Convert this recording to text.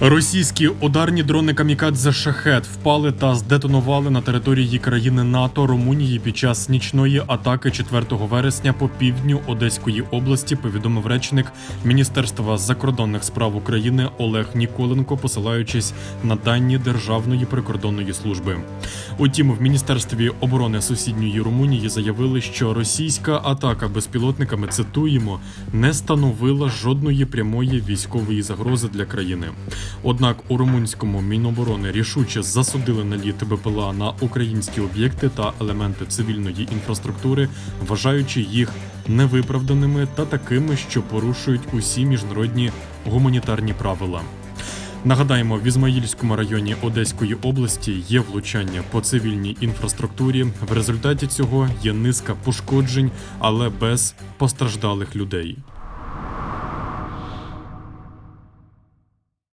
Російські ударні дрони камікадзе шахет впали та здетонували на території країни НАТО Румунії під час нічної атаки 4 вересня по півдню Одеської області. Повідомив речник Міністерства закордонних справ України Олег Ніколенко, посилаючись на дані Державної прикордонної служби. Утім, в міністерстві оборони сусідньої Румунії заявили, що російська атака безпілотниками цитуємо не становила жодної прямої військової загрози для країни. Однак у румунському міноборони рішуче засудили наліт БПЛА на українські об'єкти та елементи цивільної інфраструктури, вважаючи їх невиправданими та такими, що порушують усі міжнародні гуманітарні правила. Нагадаємо, в Ізмаїльському районі Одеської області є влучання по цивільній інфраструктурі. В результаті цього є низка пошкоджень, але без постраждалих людей.